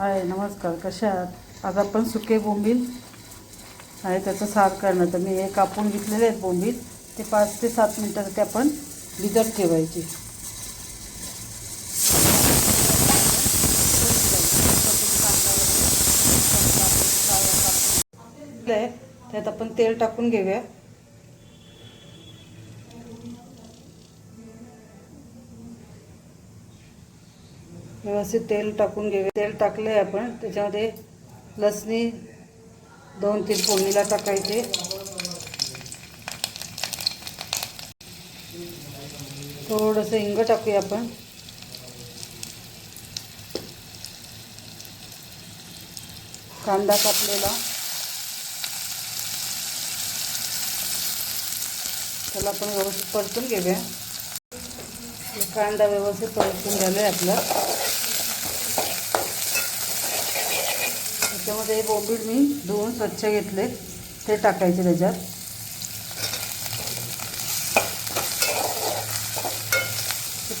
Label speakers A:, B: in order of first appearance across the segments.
A: हाय नमस्कार कशा आहात? आज आपण सुके बोंबील आहे त्याचं सार करणं तर मी हे कापून घेतलेले आहेत बोंबील. ते पाच ते सात मिनटासाठी आपण भिजत ठेवायचे. आहे, त्यात आपण तेल टाकून घेऊया. व्यवस्थित तेल टाकून घेऊया. तेल टाकलं आहे आपण. त्याच्यामध्ये लसणी दोन तीन फोडणीला टाकायचे. थोडंसं हिंग टाकूया आपण. कांदा कापलेला. त्याला आपण व्यवस्थित परतून घेऊया. कांदा व्यवस्थित परतून झाला आहे आपला. त्याच्यामध्ये हे बोंबील मी धुवून स्वच्छ घेतले. ते टाकायचे त्याच्यात.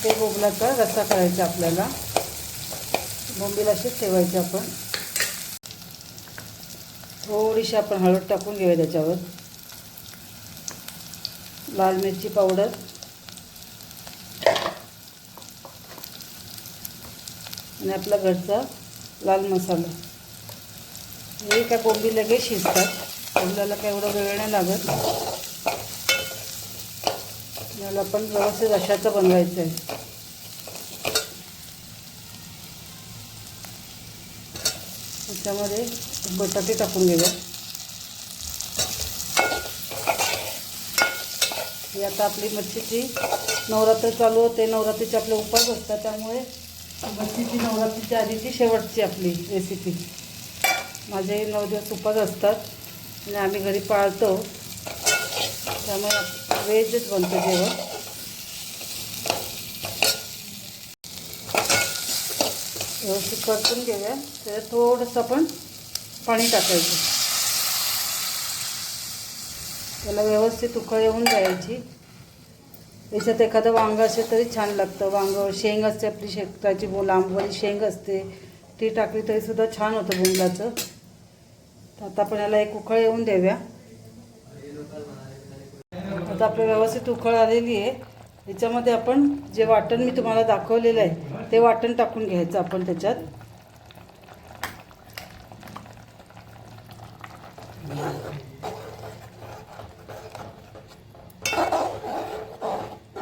A: ते बोंबलाचा रस्सा करायचा आपल्याला. बोंबील असेच ठेवायचे आपण. थोडीशी आपण हळद टाकून घेऊया त्याच्यावर. लाल मिरची पावडर. आणि आपला घरचा लाल मसाला. हे काय कोंबी लगेच शिजतात. कोंबल्याला काय एवढं वेळ नाही लागत. याला पण व्यवस्थित अशाचं बनवायचं आहे त्याच्यामध्ये बटाटे टाकून घेऊया. ही आता आपली मच्छीची नवरात्र चालू होते. नवरात्रीचे आपले उपास असतात. त्यामुळे मच्छीची नवरात्रीची आधीची शेवटची आपली रेसिपी माझे नऊ दिवस उपास असतात आणि आम्ही घरी पाळतो. त्यामुळे व्हेजच बनतं जेवण. व्यवस्थित परतून घेऊया. त्याच्यात थोडंसं आपण पाणी टाकायचं. त्याला व्यवस्थित उकळ येऊन जायची. याच्यात एखादं वांगं असेल तरी छान लागतं. वांगं शेंग असते आपली शेताची बो लांबवाली शेंग असते. ती टाकली तरीसुद्धा छान होतं बोंबलाचं तर आता आपण याला एक उखळ येऊन देऊया. आता आपलं व्यवस्थित उखळ आलेली आहे. याच्यामध्ये आपण जे वाटण मी तुम्हाला दाखवलेलं आहे ते वाटण टाकून घ्यायचं आपण त्याच्यात.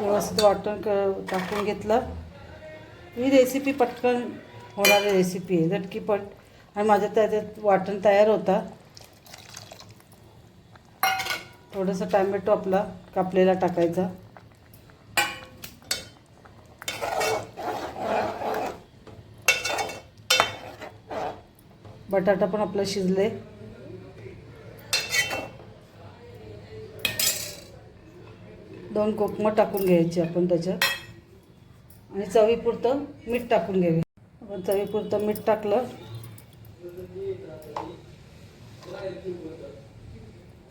A: व्यवस्थित वाटण क टाकून घेतलं. ही रेसिपी पटकन होणारी रेसिपी आहे. झटकीपट आणि माझ्या त्याच्यात वाटण तयार होता. थोडंसं टॅमॅटो आपला कापलेला टाकायचा. बटाटा पण आपला शिजले. दोन कोकमं टाकून घ्यायची आपण त्याच्यात. आणि चवीपुरतं मीठ टाकून घ्यावे. आपण चवीपुरतं मीठ टाकलं.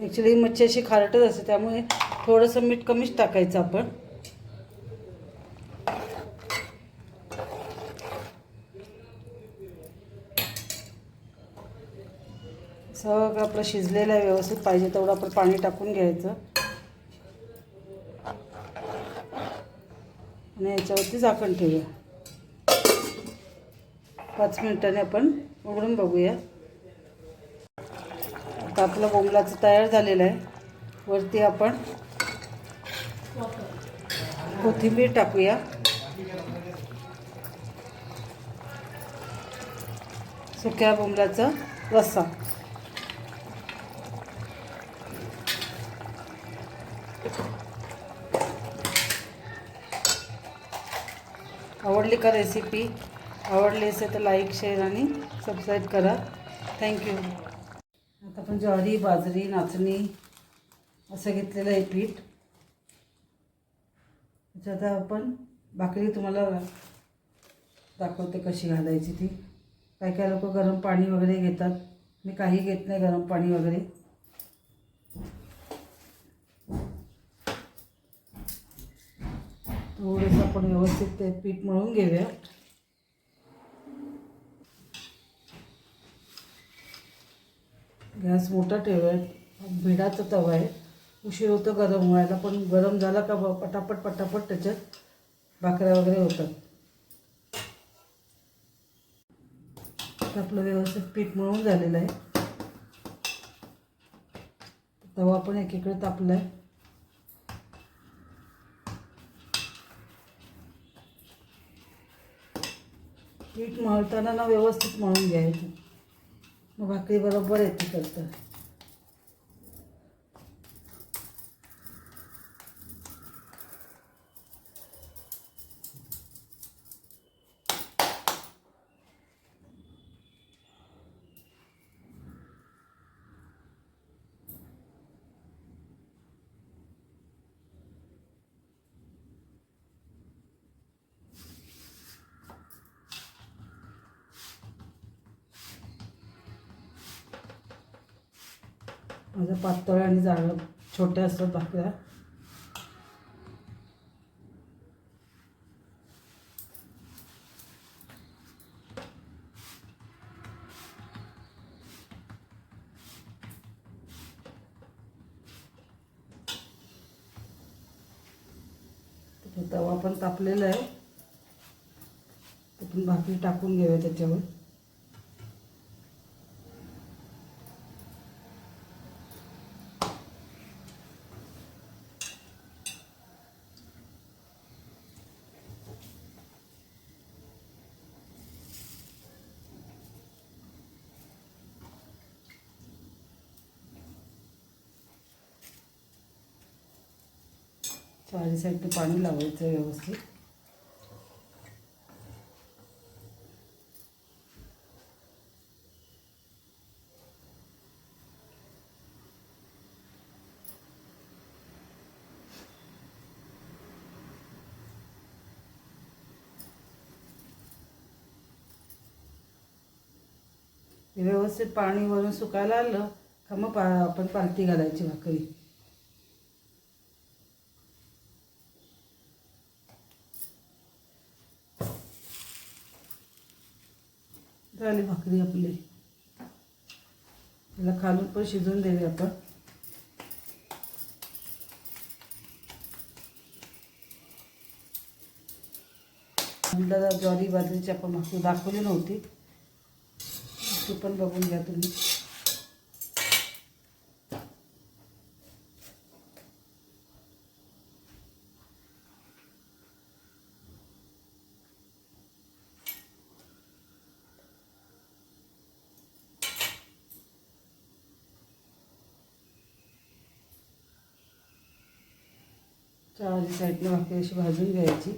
A: ॲक्च्युली मच्छी अशी खारटच असते त्यामुळे थोडंसं मीठ कमीच टाकायचं आपण. सगळं आपलं शिजलेलं आहे व्यवस्थित पाहिजे तेवढं आपण पाणी टाकून घ्यायचं. आणि याच्यावरती झाकण ठेवूया. पाच मिनिटांनी आपण उघडून बघूया. आता आपलं बोंबलाचं तयार झालेलं आहे. वरती आपण कोथिंबीर टाकूया. सुक्या बोंबलाचा रस्सा. आवडली का रेसिपी आवडले असेल तर लाईक शेअर आणि सबस्क्राईब करा. थँक्यू आता आपण ज्वारी बाजरी नाचणी असं घेतलेलं आहे पीठ. त्याच्यात आपण भाकरी तुम्हाला दाखवते कशी घालायची ती. काही काही लोक गरम पाणी वगैरे घेतात. मी काही घेत नाही गरम पाणी वगैरे. थोडंसं आपण व्यवस्थित ते पीठ मळून घेऊया. गॅस मोठा ठेवाय भिडाचा तवा आहे. उशीर होतो गरम व्हायला पण गरम झाला का पटापट पटापट त्याच्यात भाकऱ्या वगैरे होतात. आता आपलं व्यवस्थित पीठ मळून झालेलं आहे. तवा पण एकीकडे तापला आहे पीठ मळताना ना व्यवस्थित मळून घ्यायचं. मग भाकरी बरोबर येते करतं माझ्या पातळ आणि जाळं छोट्या असतात भाकऱ्या तवा पण तापलेला आहे. तिथून भाकरी टाकून घेऊया त्याच्यावर. चारी साईडने पाणी लावायचं व्यवस्थित. व्यवस्थित पाणी वरून सुकायला आलं का मग पा आपण पालती घालायची भाकरी. झाली भाकरी आपली. त्याला खालून पण शिजवून देऊ आपण. ज्वारी बाजरीची आपण भाकरी दाखवली नव्हती. ती पण बघून घ्या तुम्ही. चहाची साईडनं भाकरी अशी भाजून घ्यायची.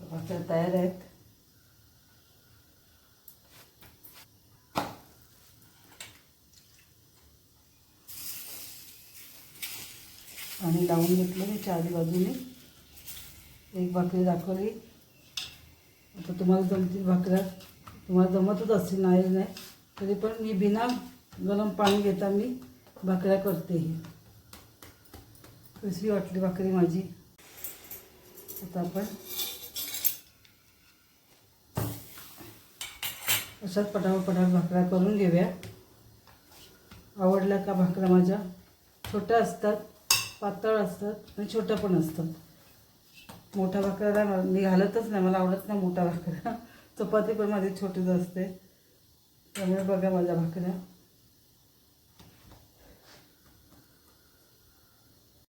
A: भाकऱ्या तयार आहेत. आणि लावून घेतलं मी चारही बाजूने. एक भाकरी दाखवली. आता तुम्हाला जमतील भाकऱ्या. तुम्हाला जमतच असतील नाही नाही. तरी पण मी बिना गरम पाणी घेता मी भाकऱ्या करते ही. कशी वाटली भाकरी माझी? आता आपण अशाच पटापट पटापट भाकऱ्या करून घेऊया. आवडल्या का भाकऱ्या माझ्या? छोट्या असतात. पातळ असतात आणि छोटं पण असतात. मोठा भाकऱ्या मी घालतच नाही मला आवडत नाही मोठा भाकऱ्या चपाती पण माझी छोटीच असते. त्यामुळे बघा माझ्या भाकऱ्या.